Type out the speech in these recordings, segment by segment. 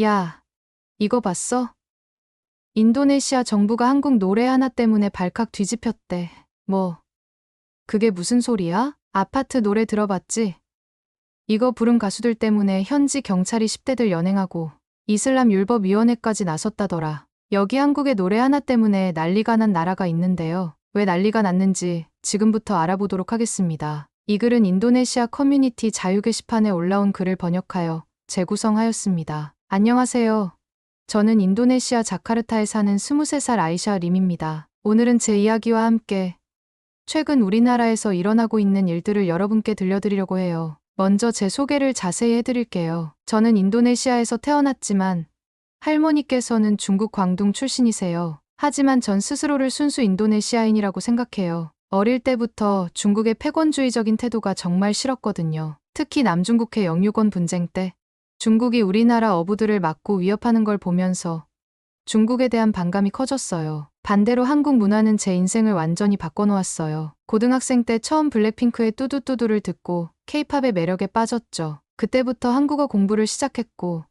야, 이거 봤어? 인도네시아 정부가 한국 노래 하나 때문에 발칵 뒤집혔대. 뭐, 그게 무슨 소리야? 아파트 노래 들어봤지? 이거 부른 가수들 때문에 현지 경찰이 10대들 연행하고 이슬람 율법위원회까지 나섰다더라. 여기 한국의 노래 하나 때문에 난리가 난 나라가 있는데요. 왜 난리가 났는지 지금부터 알아보도록 하겠습니다. 이 글은 인도네시아 커뮤니티 자유 게시판에 올라온 글을 번역하여 재구성하였습니다. 안녕하세요. 저는 인도네시아 자카르타에 사는 23살 아이샤 림입니다. 오늘은 제 이야기와 함께 최근 우리나라에서 일어나고 있는 일들을 여러분께 들려드리려고 해요. 먼저 제 소개를 자세히 해드릴게요. 저는 인도네시아에서 태어났지만 할머니께서는 중국 광둥 출신이세요. 하지만 전 스스로를 순수 인도네시아인이라고 생각해요. 어릴 때부터 중국의 패권주의적인 태도가 정말 싫었거든요. 특히 남중국해 영유권 분쟁 때 중국이 우리나라 어부들을 막고 위협하는 걸 보면서 중국에 대한 반감이 커졌어요. 반대로 한국 문화는 제 인생을 완전히 바꿔놓았어요. 고등학생 때 처음 블랙핑크의 뚜두뚜두를 듣고 케이팝의 매력에 빠졌죠. 그때부터 한국어 공부를 시작했고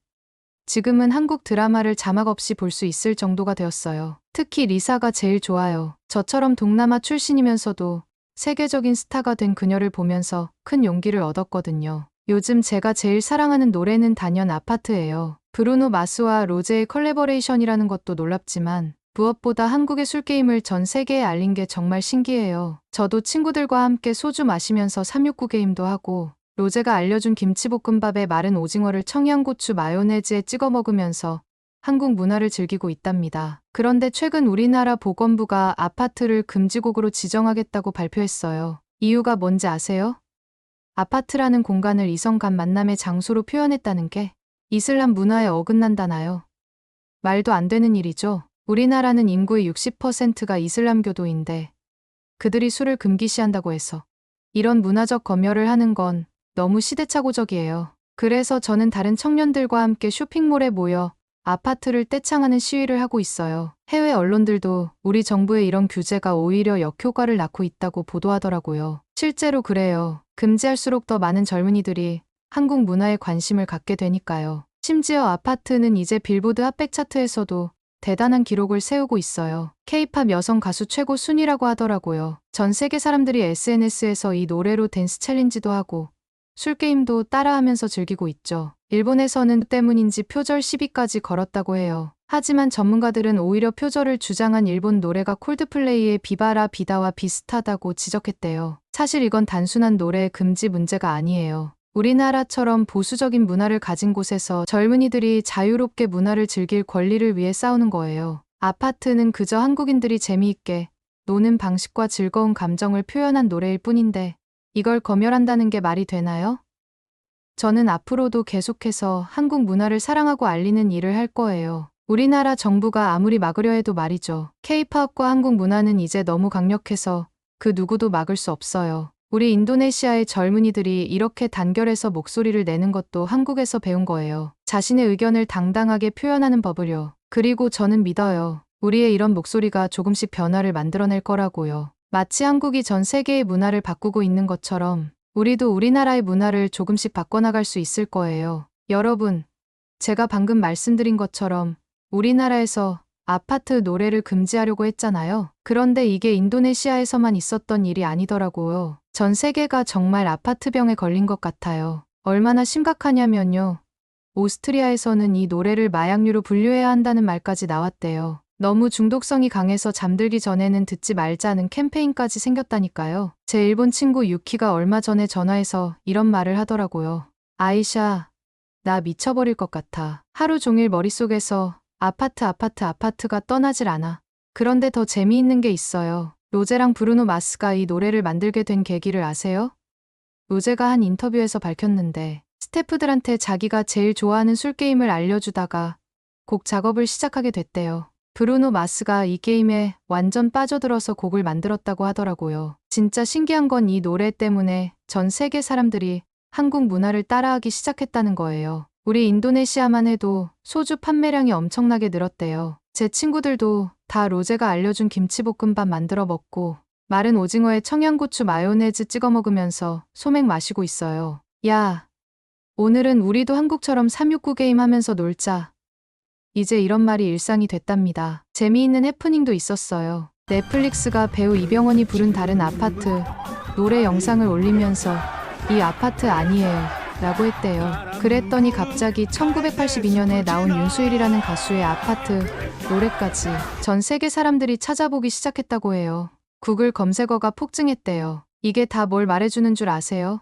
지금은 한국 드라마를 자막 없이 볼 수 있을 정도가 되었어요. 특히 리사가 제일 좋아요. 저처럼 동남아 출신이면서도 세계적인 스타가 된 그녀를 보면서 큰 용기를 얻었거든요. 요즘 제가 제일 사랑하는 노래는 단연 아파트예요. 브루노 마스와 로제의 컬래버레이션이라는 것도 놀랍지만 무엇보다 한국의 술게임을 전 세계에 알린 게 정말 신기해요. 저도 친구들과 함께 소주 마시면서 369 게임도 하고 로제가 알려준 김치볶음밥에 마른 오징어를 청양고추 마요네즈에 찍어 먹으면서 한국 문화를 즐기고 있답니다. 그런데 최근 우리나라 보건부가 아파트를 금지곡으로 지정하겠다고 발표했어요. 이유가 뭔지 아세요? 아파트라는 공간을 이성 간 만남의 장소로 표현했다는 게 이슬람 문화에 어긋난다나요? 말도 안 되는 일이죠. 우리나라는 인구의 60%가 이슬람교도인데 그들이 술을 금기시한다고 해서 이런 문화적 검열을 하는 건 너무 시대착오적이에요. 그래서 저는 다른 청년들과 함께 쇼핑몰에 모여 아파트를 떼창하는 시위를 하고 있어요. 해외 언론들도 우리 정부의 이런 규제가 오히려 역효과를 낳고 있다고 보도하더라고요. 실제로 그래요. 금지할수록 더 많은 젊은이들이 한국 문화에 관심을 갖게 되니까요. 심지어 아파트는 이제 빌보드 핫백 차트에서도 대단한 기록을 세우고 있어요. K-팝 여성 가수 최고 순위라고 하더라고요. 전 세계 사람들이 SNS에서 이 노래로 댄스 챌린지도 하고 술게임도 따라하면서 즐기고 있죠. 일본에서는 때문인지 표절 10위까지 걸었다고 해요. 하지만 전문가들은 오히려 표절을 주장한 일본 노래가 콜드플레이의 비바라 비다와 비슷하다고 지적했대요. 사실 이건 단순한 노래 금지 문제가 아니에요. 우리나라처럼 보수적인 문화를 가진 곳에서 젊은이들이 자유롭게 문화를 즐길 권리를 위해 싸우는 거예요. 아파트는 그저 한국인들이 재미있게 노는 방식과 즐거운 감정을 표현한 노래일 뿐인데 이걸 검열한다는 게 말이 되나요? 저는 앞으로도 계속해서 한국 문화를 사랑하고 알리는 일을 할 거예요. 우리나라 정부가 아무리 막으려 해도 말이죠. K-팝과 한국 문화는 이제 너무 강력해서 그 누구도 막을 수 없어요. 우리 인도네시아의 젊은이들이 이렇게 단결해서 목소리를 내는 것도 한국에서 배운 거예요. 자신의 의견을 당당하게 표현하는 법을요. 그리고 저는 믿어요. 우리의 이런 목소리가 조금씩 변화를 만들어낼 거라고요. 마치 한국이 전 세계의 문화를 바꾸고 있는 것처럼 우리도 우리나라의 문화를 조금씩 바꿔나갈 수 있을 거예요. 여러분, 제가 방금 말씀드린 것처럼 우리나라에서 아파트 노래를 금지하려고 했잖아요. 그런데 이게 인도네시아에서만 있었던 일이 아니더라고요. 전 세계가 정말 아파트병에 걸린 것 같아요. 얼마나 심각하냐면요. 오스트리아에서는 이 노래를 마약류로 분류해야 한다는 말까지 나왔대요. 너무 중독성이 강해서 잠들기 전에는 듣지 말자는 캠페인까지 생겼다니까요. 제 일본 친구 유키가 얼마 전에 전화해서 이런 말을 하더라고요. 아이샤, 나 미쳐버릴 것 같아. 하루 종일 머릿속에서 아파트, 아파트, 아파트가 떠나질 않아. 그런데 더 재미있는 게 있어요. 로제랑 브루노 마스가 이 노래를 만들게 된 계기를 아세요? 로제가 한 인터뷰에서 밝혔는데 스태프들한테 자기가 제일 좋아하는 술게임을 알려주다가 곡 작업을 시작하게 됐대요. 브루노 마스가 이 게임에 완전 빠져들어서 곡을 만들었다고 하더라고요. 진짜 신기한 건 이 노래 때문에 전 세계 사람들이 한국 문화를 따라하기 시작했다는 거예요. 우리 인도네시아만 해도 소주 판매량이 엄청나게 늘었대요. 제 친구들도 다 로제가 알려준 김치볶음밥 만들어 먹고 마른 오징어에 청양고추 마요네즈 찍어 먹으면서 소맥 마시고 있어요. 야, 오늘은 우리도 한국처럼 369 게임 하면서 놀자. 이제 이런 말이 일상이 됐답니다. 재미있는 해프닝도 있었어요. 넷플릭스가 배우 이병헌이 부른 다른 아파트 노래 영상을 올리면서 이 아파트 아니에요. 라고 했대요. 그랬더니 갑자기 1982년에 나온 윤수일이라는 가수의 아파트 노래까지 전 세계 사람들이 찾아보기 시작했다고 해요. 구글 검색어가 폭증했대요. 이게 다 뭘 말해주는 줄 아세요?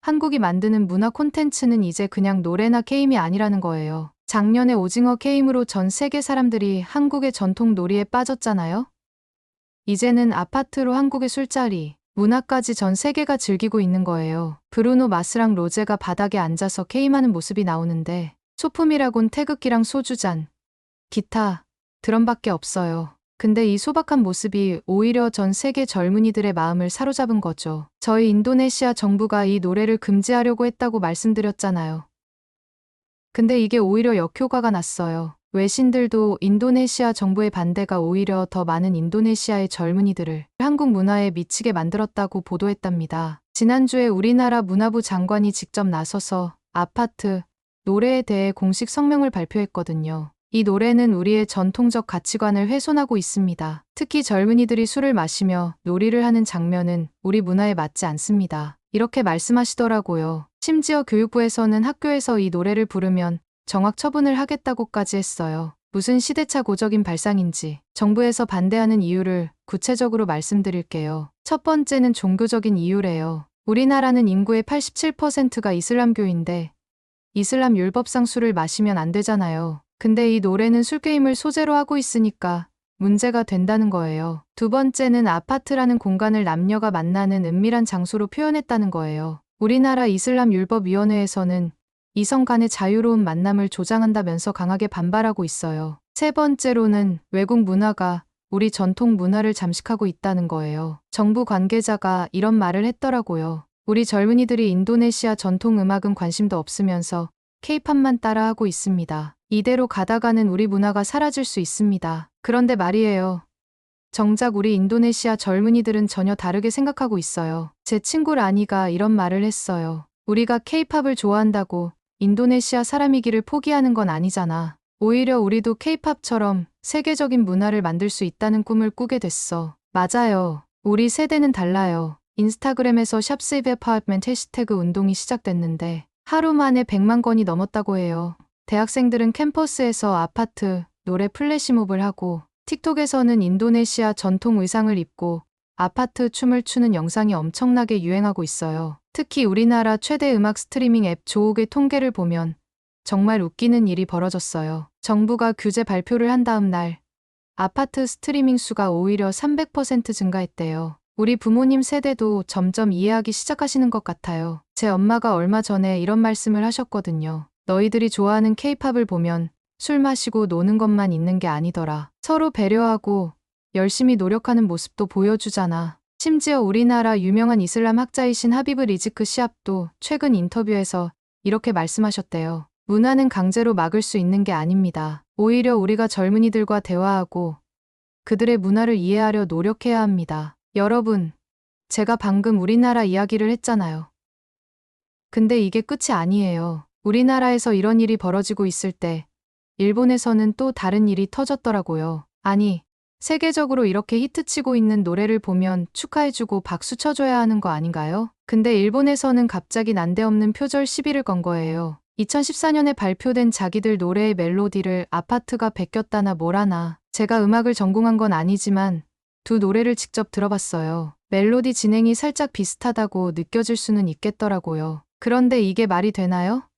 한국이 만드는 문화 콘텐츠는 이제 그냥 노래나 게임이 아니라는 거예요. 작년에 오징어 게임으로 전 세계 사람들이 한국의 전통 놀이에 빠졌잖아요? 이제는 아파트로 한국의 술자리, 문화까지 전 세계가 즐기고 있는 거예요. 브루노 마스랑 로제가 바닥에 앉아서 게임하는 모습이 나오는데 소품이라곤 태극기랑 소주잔, 기타, 드럼밖에 없어요. 근데 이 소박한 모습이 오히려 전 세계 젊은이들의 마음을 사로잡은 거죠. 저희 인도네시아 정부가 이 노래를 금지하려고 했다고 말씀드렸잖아요. 근데 이게 오히려 역효과가 났어요. 외신들도 인도네시아 정부의 반대가 오히려 더 많은 인도네시아의 젊은이들을 한국 문화에 미치게 만들었다고 보도했답니다. 지난주에 우리나라 문화부 장관이 직접 나서서 아파트, 노래에 대해 공식 성명을 발표했거든요. 이 노래는 우리의 전통적 가치관을 훼손하고 있습니다. 특히 젊은이들이 술을 마시며 놀이를 하는 장면은 우리 문화에 맞지 않습니다. 이렇게 말씀하시더라고요. 심지어 교육부에서는 학교에서 이 노래를 부르면 정학 처분을 하겠다고까지 했어요. 무슨 시대착 고적인 발상인지 정부에서 반대하는 이유를 구체적으로 말씀드릴게요. 첫 번째는 종교적인 이유래요. 우리나라는 인구의 87%가 이슬람교인데 이슬람 율법상 술을 마시면 안 되잖아요. 근데 이 노래는 술게임을 소재로 하고 있으니까 문제가 된다는 거예요. 두 번째는 아파트라는 공간을 남녀가 만나는 은밀한 장소로 표현했다는 거예요. 우리나라 이슬람 율법위원회에서는 이성 간의 자유로운 만남을 조장한다면서 강하게 반발하고 있어요. 세 번째로는 외국 문화가 우리 전통 문화를 잠식하고 있다는 거예요. 정부 관계자가 이런 말을 했더라고요. 우리 젊은이들이 인도네시아 전통 음악은 관심도 없으면서 케이팝만 따라하고 있습니다. 이대로 가다가는 우리 문화가 사라질 수 있습니다. 그런데 말이에요. 정작 우리 인도네시아 젊은이들은 전혀 다르게 생각하고 있어요. 제 친구 라니가 이런 말을 했어요. 우리가 케이팝을 좋아한다고 인도네시아 사람이기를 포기하는 건 아니잖아. 오히려 우리도 케이팝처럼 세계적인 문화를 만들 수 있다는 꿈을 꾸게 됐어. 맞아요. 우리 세대는 달라요. 인스타그램에서 샵세이브 아파트먼트 해시태그 운동이 시작됐는데 하루 만에 100만 건이 넘었다고 해요. 대학생들은 캠퍼스에서 아파트, 노래 플래시몹을 하고 틱톡에서는 인도네시아 전통 의상을 입고 아파트 춤을 추는 영상이 엄청나게 유행하고 있어요. 특히 우리나라 최대 음악 스트리밍 앱 조옥의 통계를 보면 정말 웃기는 일이 벌어졌어요. 정부가 규제 발표를 한 다음 날 아파트 스트리밍 수가 오히려 300% 증가했대요. 우리 부모님 세대도 점점 이해하기 시작하시는 것 같아요. 제 엄마가 얼마 전에 이런 말씀을 하셨거든요. 너희들이 좋아하는 케이팝을 보면 술 마시고 노는 것만 있는 게 아니더라. 서로 배려하고 열심히 노력하는 모습도 보여주잖아. 심지어 우리나라 유명한 이슬람 학자이신 하비브 리즈크 시압도 최근 인터뷰에서 이렇게 말씀하셨대요. 문화는 강제로 막을 수 있는 게 아닙니다. 오히려 우리가 젊은이들과 대화하고 그들의 문화를 이해하려 노력해야 합니다. 여러분, 제가 방금 우리나라 이야기를 했잖아요. 근데 이게 끝이 아니에요. 우리나라에서 이런 일이 벌어지고 있을 때 일본에서는 또 다른 일이 터졌더라고요. 아니, 세계적으로 이렇게 히트치고 있는 노래를 보면 축하해주고 박수 쳐줘야 하는 거 아닌가요? 근데 일본에서는 갑자기 난데없는 표절 시비를 건 거예요. 2014년에 발표된 자기들 노래의 멜로디를 아파트가 베꼈다나 뭐라나. 제가 음악을 전공한 건 아니지만 두 노래를 직접 들어봤어요. 멜로디 진행이 살짝 비슷하다고 느껴질 수는 있겠더라고요. 그런데 이게 말이 되나요?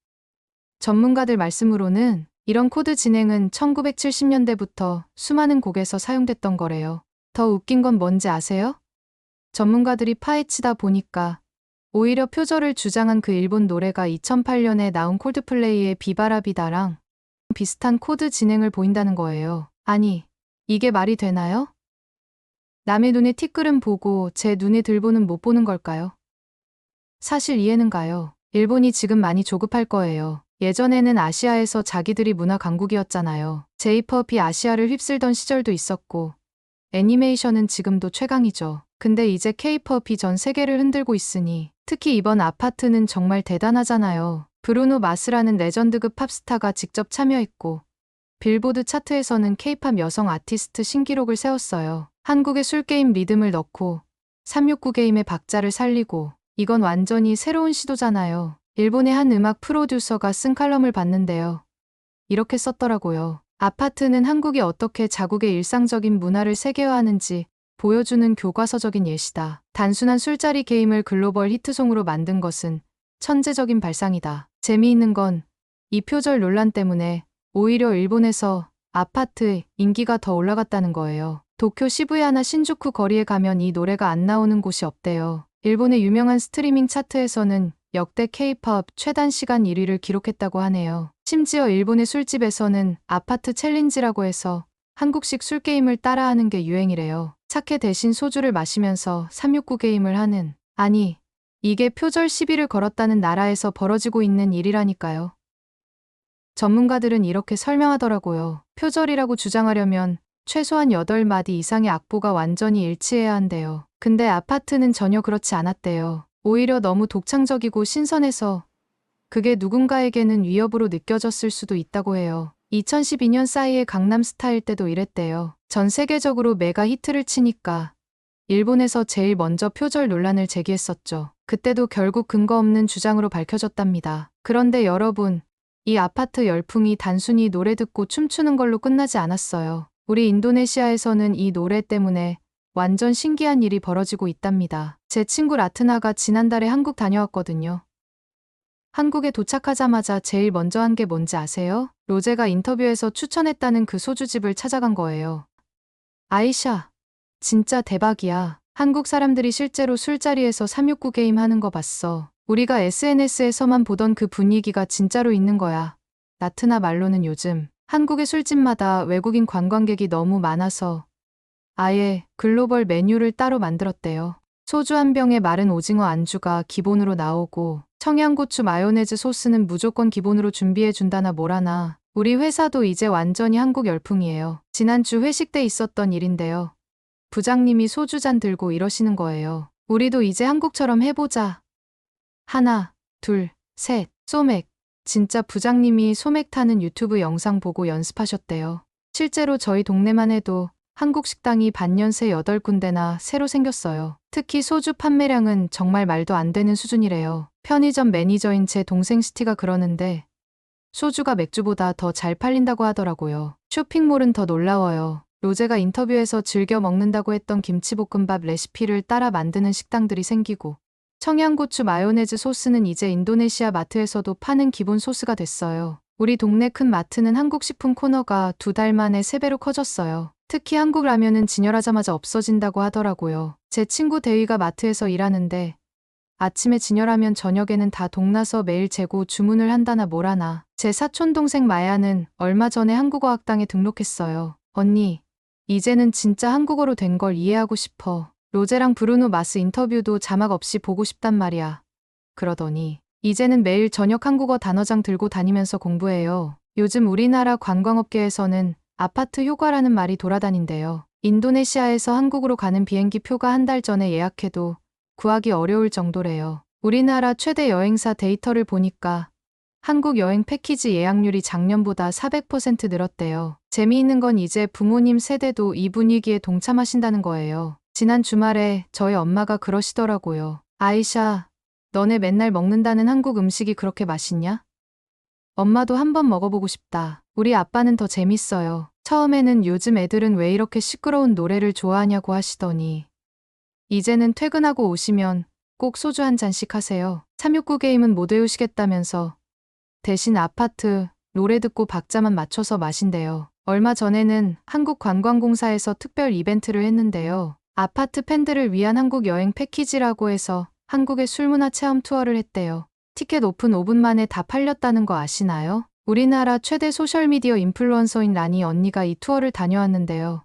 전문가들 말씀으로는 이런 코드 진행은 1970년대부터 수많은 곡에서 사용됐던 거래요. 더 웃긴 건 뭔지 아세요? 전문가들이 파헤치다 보니까 오히려 표절을 주장한 그 일본 노래가 2008년에 나온 콜드플레이의 비바라비다랑 비슷한 코드 진행을 보인다는 거예요. 아니, 이게 말이 되나요? 남의 눈에 티끌은 보고 제 눈에 들보는 못 보는 걸까요? 사실 이해는 가요. 일본이 지금 많이 조급할 거예요. 예전에는 아시아에서 자기들이 문화 강국이었잖아요. 제이팝이 아시아를 휩쓸던 시절도 있었고, 애니메이션은 지금도 최강이죠. 근데 이제 케이팝이 전 세계를 흔들고 있으니, 특히 이번 아파트는 정말 대단하잖아요. 브루노 마스라는 레전드급 팝스타가 직접 참여했고 빌보드 차트에서는 케이팝 여성 아티스트 신기록을 세웠어요. 한국의 술게임 리듬을 넣고 369 게임의 박자를 살리고 이건 완전히 새로운 시도잖아요. 일본의 한 음악 프로듀서가 쓴 칼럼을 봤는데요. 이렇게 썼더라고요. 아파트는 한국이 어떻게 자국의 일상적인 문화를 세계화하는지 보여주는 교과서적인 예시다. 단순한 술자리 게임을 글로벌 히트송으로 만든 것은 천재적인 발상이다. 재미있는 건 이 표절 논란 때문에 오히려 일본에서 아파트 인기가 더 올라갔다는 거예요. 도쿄 시부야나 신주쿠 거리에 가면 이 노래가 안 나오는 곳이 없대요. 일본의 유명한 스트리밍 차트에서는 역대 K-팝 최단 시간 1위를 기록했다고 하네요. 심지어 일본의 술집에서는 아파트 챌린지라고 해서 한국식 술 게임을 따라하는 게 유행이래요. 차케 대신 소주를 마시면서 369 게임을 하는. 아니, 이게 표절 시비를 걸었다는 나라에서 벌어지고 있는 일이라니까요. 전문가들은 이렇게 설명하더라고요. 표절이라고 주장하려면 최소한 8마디 이상의 악보가 완전히 일치해야 한대요. 근데 아파트는 전혀 그렇지 않았대요. 오히려 너무 독창적이고 신선해서 그게 누군가에게는 위협으로 느껴졌을 수도 있다고 해요. 2012년 싸이의 강남 스타일 때도 이랬대요. 전 세계적으로 메가 히트를 치니까 일본에서 제일 먼저 표절 논란을 제기했었죠. 그때도 결국 근거 없는 주장으로 밝혀졌답니다. 그런데 여러분, 이 아파트 열풍이 단순히 노래 듣고 춤추는 걸로 끝나지 않았어요. 우리 인도네시아에서는 이 노래 때문에 완전 신기한 일이 벌어지고 있답니다. 제 친구 라트나가 지난달에 한국 다녀왔거든요. 한국에 도착하자마자 제일 먼저 한 게 뭔지 아세요? 로제가 인터뷰에서 추천했다는 그 소주집을 찾아간 거예요. 아이샤, 진짜 대박이야. 한국 사람들이 실제로 술자리에서 369 게임 하는 거 봤어. 우리가 SNS에서만 보던 그 분위기가 진짜로 있는 거야. 나트나 말로는 요즘 한국의 술집마다 외국인 관광객이 너무 많아서 아예 글로벌 메뉴를 따로 만들었대요. 소주 한 병에 마른 오징어 안주가 기본으로 나오고 청양고추 마요네즈 소스는 무조건 기본으로 준비해 준다나 뭐라나. 우리 회사도 이제 완전히 한국 열풍이에요. 지난주 회식 때 있었던 일인데요. 부장님이 소주잔 들고 이러시는 거예요. 우리도 이제 한국처럼 해보자. 하나, 둘, 셋, 소맥. 진짜 부장님이 소맥 타는 유튜브 영상 보고 연습하셨대요. 실제로 저희 동네만 해도 한국 식당이 반년새 8군데나 새로 생겼어요. 특히 소주 판매량은 정말 말도 안 되는 수준이래요. 편의점 매니저인 제 동생 스티가 그러는데 소주가 맥주보다 더 잘 팔린다고 하더라고요. 쇼핑몰은 더 놀라워요. 로제가 인터뷰에서 즐겨 먹는다고 했던 김치볶음밥 레시피를 따라 만드는 식당들이 생기고 청양고추 마요네즈 소스는 이제 인도네시아 마트에서도 파는 기본 소스가 됐어요. 우리 동네 큰 마트는 한국 식품 코너가 두 달 만에 세배로 커졌어요. 특히 한국 라면은 진열하자마자 없어진다고 하더라고요. 제 친구 대위가 마트에서 일하는데 아침에 진열하면 저녁에는 다 동나서 매일 재고 주문을 한다나 뭐라나. 제 사촌 동생 마야는 얼마 전에 한국어 학당에 등록했어요. 언니, 이제는 진짜 한국어로 된 걸 이해하고 싶어. 로제랑 브루노 마스 인터뷰도 자막 없이 보고 싶단 말이야. 그러더니 이제는 매일 저녁 한국어 단어장 들고 다니면서 공부해요. 요즘 우리나라 관광업계에서는 아파트 효과라는 말이 돌아다닌대요. 인도네시아에서 한국으로 가는 비행기 표가 한 달 전에 예약해도 구하기 어려울 정도래요. 우리나라 최대 여행사 데이터를 보니까 한국 여행 패키지 예약률이 작년보다 400% 늘었대요. 재미있는 건 이제 부모님 세대도 이 분위기에 동참하신다는 거예요. 지난 주말에 저희 엄마가 그러시더라고요. 아이샤, 너네 맨날 먹는다는 한국 음식이 그렇게 맛있냐? 엄마도 한번 먹어보고 싶다. 우리 아빠는 더 재밌어요. 처음에는 요즘 애들은 왜 이렇게 시끄러운 노래를 좋아하냐고 하시더니 이제는 퇴근하고 오시면 꼭 소주 한 잔씩 하세요. 369 게임은 못 외우시겠다면서 대신 아파트 노래 듣고 박자만 맞춰서 마신대요. 얼마 전에는 한국관광공사에서 특별 이벤트를 했는데요. 아파트 팬들을 위한 한국 여행 패키지라고 해서 한국의 술문화 체험 투어를 했대요. 티켓 오픈 5분 만에 다 팔렸다는 거 아시나요? 우리나라 최대 소셜미디어 인플루언서인 라니 언니가 이 투어를 다녀왔는데요.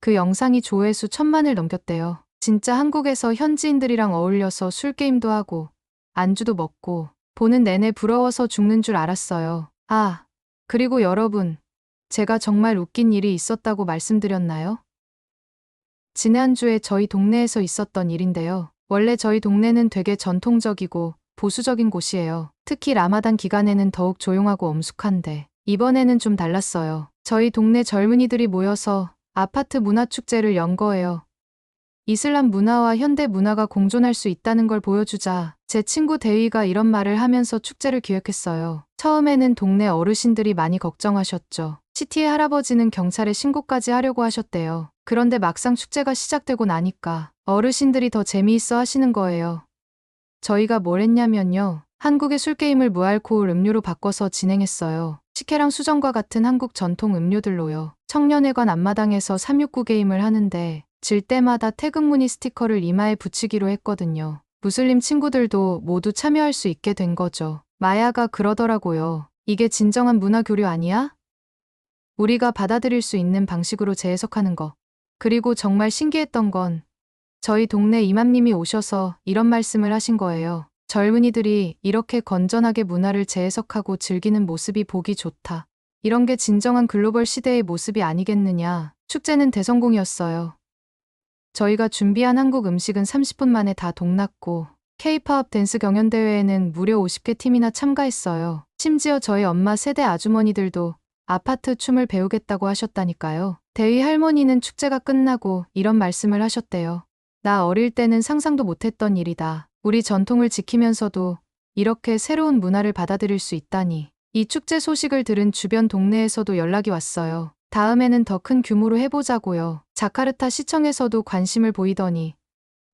그 영상이 조회수 천만을 넘겼대요. 진짜 한국에서 현지인들이랑 어울려서 술게임도 하고 안주도 먹고 보는 내내 부러워서 죽는 줄 알았어요. 아, 그리고 여러분, 제가 정말 웃긴 일이 있었다고 말씀드렸나요? 지난주에 저희 동네에서 있었던 일인데요. 원래 저희 동네는 되게 전통적이고 보수적인 곳이에요. 특히 라마단 기간에는 더욱 조용하고 엄숙한데 이번에는 좀 달랐어요. 저희 동네 젊은이들이 모여서 아파트 문화축제를 연 거예요. 이슬람 문화와 현대 문화가 공존할 수 있다는 걸 보여주자 제 친구 대위가 이런 말을 하면서 축제를 기획했어요. 처음에는 동네 어르신들이 많이 걱정하셨죠. 시티의 할아버지는 경찰에 신고까지 하려고 하셨대요. 그런데 막상 축제가 시작되고 나니까 어르신들이 더 재미있어 하시는 거예요. 저희가 뭘 했냐면요. 한국의 술게임을 무알코올 음료로 바꿔서 진행했어요. 식혜랑 수정과 같은 한국 전통 음료들로요. 청년회관 앞마당에서 369 게임을 하는데 질 때마다 태극무늬 스티커를 이마에 붙이기로 했거든요. 무슬림 친구들도 모두 참여할 수 있게 된 거죠. 마야가 그러더라고요. 이게 진정한 문화 교류 아니야? 우리가 받아들일 수 있는 방식으로 재해석하는 거. 그리고 정말 신기했던 건 저희 동네 이맘님이 오셔서 이런 말씀을 하신 거예요. 젊은이들이 이렇게 건전하게 문화를 재해석하고 즐기는 모습이 보기 좋다. 이런 게 진정한 글로벌 시대의 모습이 아니겠느냐. 축제는 대성공이었어요. 저희가 준비한 한국 음식은 30분 만에 다 동났고 K-팝 댄스 경연 대회에는 무려 50개 팀이나 참가했어요. 심지어 저희 엄마 세대 아주머니들도 아파트 춤을 배우겠다고 하셨다니까요. 대위 할머니는 축제가 끝나고 이런 말씀을 하셨대요. 나 어릴 때는 상상도 못했던 일이다. 우리 전통을 지키면서도 이렇게 새로운 문화를 받아들일 수 있다니. 이 축제 소식을 들은 주변 동네에서도 연락이 왔어요. 다음에는 더 큰 규모로 해보자고요. 자카르타 시청에서도 관심을 보이더니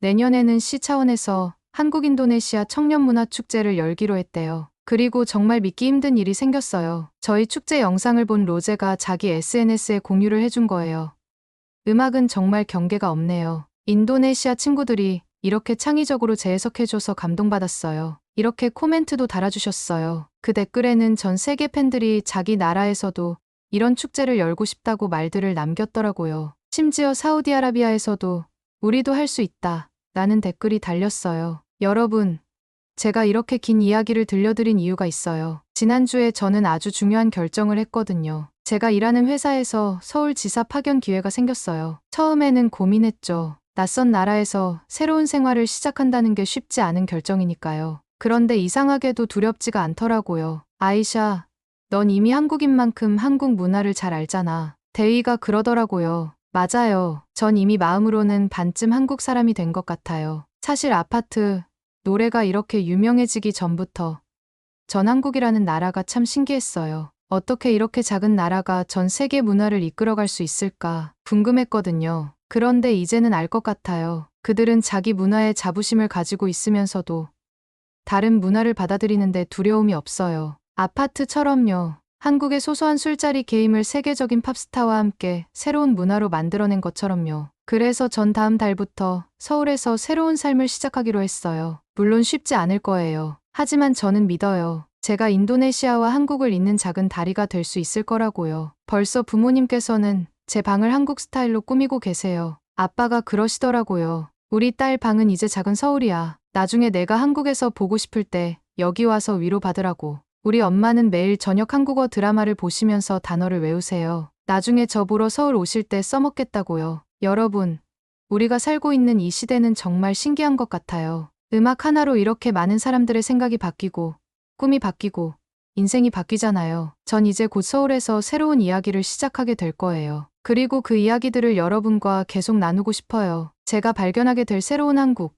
내년에는 시 차원에서 한국 인도네시아 청년문화 축제를 열기로 했대요. 그리고 정말 믿기 힘든 일이 생겼어요. 저희 축제 영상을 본 로제가 자기 SNS에 공유를 해준 거예요. 음악은 정말 경계가 없네요. 인도네시아 친구들이 이렇게 창의적으로 재해석해줘서 감동받았어요. 이렇게 코멘트도 달아주셨어요. 그 댓글에는 전 세계 팬들이 자기 나라에서도 이런 축제를 열고 싶다고 말들을 남겼더라고요. 심지어 사우디아라비아에서도 우리도 할 수 있다. 라는 댓글이 달렸어요. 여러분, 제가 이렇게 긴 이야기를 들려드린 이유가 있어요. 지난주에 저는 아주 중요한 결정을 했거든요. 제가 일하는 회사에서 서울지사 파견 기회가 생겼어요. 처음에는 고민했죠. 낯선 나라에서 새로운 생활을 시작한다는 게 쉽지 않은 결정이니까요. 그런데 이상하게도 두렵지가 않더라고요. 아이샤, 넌 이미 한국인 만큼 한국 문화를 잘 알잖아. 대위가 그러더라고요. 맞아요. 전 이미 마음으로는 반쯤 한국 사람이 된 것 같아요. 사실 아파트, 노래가 이렇게 유명해지기 전부터 전 한국이라는 나라가 참 신기했어요. 어떻게 이렇게 작은 나라가 전 세계 문화를 이끌어갈 수 있을까 궁금했거든요. 그런데 이제는 알 것 같아요. 그들은 자기 문화에 자부심을 가지고 있으면서도 다른 문화를 받아들이는데 두려움이 없어요. 아파트처럼요. 한국의 소소한 술자리 게임을 세계적인 팝스타와 함께 새로운 문화로 만들어낸 것처럼요. 그래서 전 다음 달부터 서울에서 새로운 삶을 시작하기로 했어요. 물론 쉽지 않을 거예요. 하지만 저는 믿어요. 제가 인도네시아와 한국을 잇는 작은 다리가 될 수 있을 거라고요. 벌써 부모님께서는 제 방을 한국 스타일로 꾸미고 계세요. 아빠가 그러시더라고요. 우리 딸 방은 이제 작은 서울이야. 나중에 내가 한국에서 보고 싶을 때 여기 와서 위로받으라고. 우리 엄마는 매일 저녁 한국어 드라마를 보시면서 단어를 외우세요. 나중에 저 보러 서울 오실 때 써먹겠다고요. 여러분, 우리가 살고 있는 이 시대는 정말 신기한 것 같아요. 음악 하나로 이렇게 많은 사람들의 생각이 바뀌고, 꿈이 바뀌고, 인생이 바뀌잖아요. 전 이제 곧 서울에서 새로운 이야기를 시작하게 될 거예요. 그리고 그 이야기들을 여러분과 계속 나누고 싶어요. 제가 발견하게 될 새로운 한국.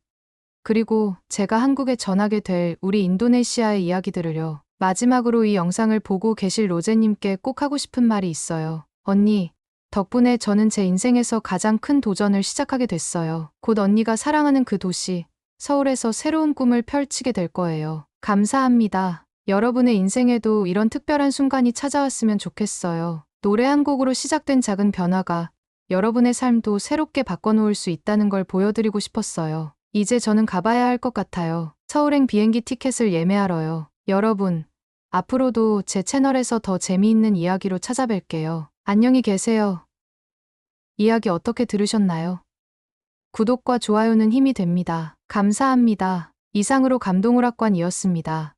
그리고 제가 한국에 전하게 될 우리 인도네시아의 이야기들을요. 마지막으로 이 영상을 보고 계실 로제님께 꼭 하고 싶은 말이 있어요. 언니, 덕분에 저는 제 인생에서 가장 큰 도전을 시작하게 됐어요. 곧 언니가 사랑하는 그 도시, 서울에서 새로운 꿈을 펼치게 될 거예요. 감사합니다. 여러분의 인생에도 이런 특별한 순간이 찾아왔으면 좋겠어요. 노래 한 곡으로 시작된 작은 변화가 여러분의 삶도 새롭게 바꿔놓을 수 있다는 걸 보여드리고 싶었어요. 이제 저는 가봐야 할 것 같아요. 서울행 비행기 티켓을 예매하러요. 여러분, 앞으로도 제 채널에서 더 재미있는 이야기로 찾아뵐게요. 안녕히 계세요. 이야기 어떻게 들으셨나요? 구독과 좋아요는 힘이 됩니다. 감사합니다. 이상으로 감동오락관이었습니다.